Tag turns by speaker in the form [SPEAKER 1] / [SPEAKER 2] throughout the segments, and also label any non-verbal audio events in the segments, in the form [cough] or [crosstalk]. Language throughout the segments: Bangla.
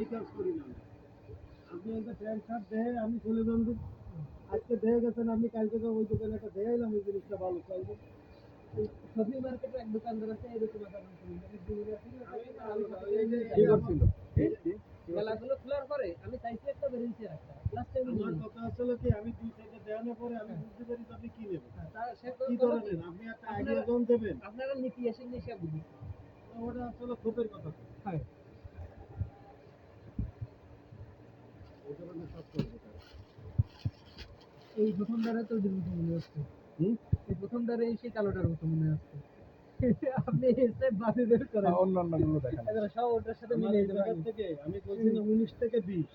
[SPEAKER 1] এই কাজ করি না। আপনি একটা প্যান্ট শার্ট দেহে আমি চলে যান আজকে দেহে গেছেন আপনি কালকে তো ওই দোকানে একটা দেহে এলাম ওই জিনিসটা ভালো চাইব
[SPEAKER 2] সবজি মার্কেটে এক দোকানদার আছে এরকম একটা নাম করি দূরে আছে না, আমি আলু
[SPEAKER 1] এই যে-
[SPEAKER 2] কাটি
[SPEAKER 1] কি
[SPEAKER 2] যাই।
[SPEAKER 1] করছিল?
[SPEAKER 2] গেলাগুলো খোলার পরে আমি চাইছি একটা বেরিয়েছি একটা লাস্টে
[SPEAKER 1] আমার কথা আসলে কি আমি দুই থেকে দেওয়ানোর পরে আমি বুঝতে পারি আপনি কি নেবেন। কি
[SPEAKER 2] আপনারা
[SPEAKER 1] ধরনের? আপনি একটা আইডিয়া দেবেন।
[SPEAKER 2] নীতি আসেন নিশা বুঝি
[SPEAKER 1] ওটা আসলে খোপের কথা।
[SPEAKER 2] হ্যাঁ।
[SPEAKER 1] এই
[SPEAKER 2] তো মতো মনে হচ্ছে। এই সেই কালোটার মতো মনে হচ্ছে। [laughs] আপনি বের করেন।
[SPEAKER 3] অন্যান্যগুলো দেখেন।
[SPEAKER 2] সব ওটার সাথে মিলে
[SPEAKER 1] থেকে আমি বলছি না উনিশ থেকে বিশ।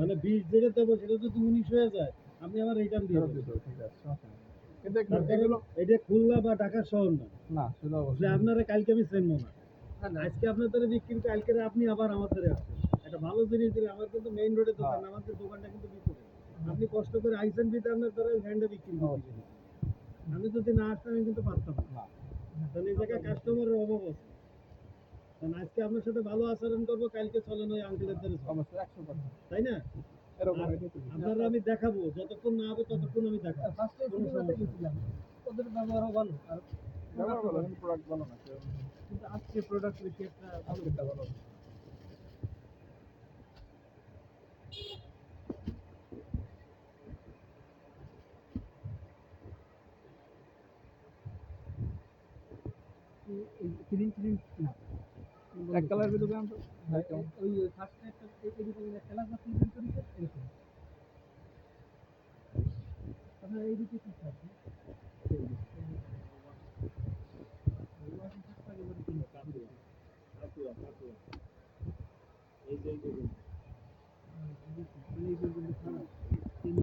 [SPEAKER 1] মানে বিশ যেটা দেবো সেটা যদি উনিশ হয়ে যায় আপনি আমার রিটার্ন দিয়ে।
[SPEAKER 3] দিতে ঠিক আছে
[SPEAKER 1] এটা খুলনা বা ঢাকার শহর না।
[SPEAKER 3] না সেটা অবশ্যই
[SPEAKER 1] আপনারা কালকে আমি চিনবো না।
[SPEAKER 2] হ্যাঁ,
[SPEAKER 1] আজকে আপনাদের বিক্রি কালকে আপনি আবার আমাদের আসছেন একটা ভালো জিনিস দিলে আমার কিন্তু মেইন রোডে দোকান
[SPEAKER 3] হ্যাঁ।
[SPEAKER 1] আমাদের দোকানটা কিন্তু আপনি কষ্ট করে আইসেন বিতে আপনার হ্যান্ডে বিক্রি আমি যদি না আসতাম আমি কিন্তু পারতাম না। তাহলে এই জায়গায় কাস্টমারের অভাব আছে। কারণ আজকে আপনার সাথে ভালো আচরণ করব কালকে চলেন ওই আঙ্কেলের দ্বারা।
[SPEAKER 3] একশো
[SPEAKER 1] তাই না। আপনারা আমি দেখাবো যতক্ষণ না হবে ততক্ষণ আমি দেখাবো।
[SPEAKER 2] ওদের ব্যবহারও ভালো আর
[SPEAKER 3] ব্যবহার ভালো প্রোডাক্ট ভালো না।
[SPEAKER 1] কিন্তু আজকে প্রোডাক্ট বেশি একটা
[SPEAKER 3] ভালো।
[SPEAKER 2] ক্লিন ক্লিন না
[SPEAKER 3] এক কালার ভিতরে দাম
[SPEAKER 2] ওই ফার্স্ট একটা এদিকে কালার বা ক্লিন করি এরকম আপনার এইদিকে কি আছে
[SPEAKER 1] এই যে এই যে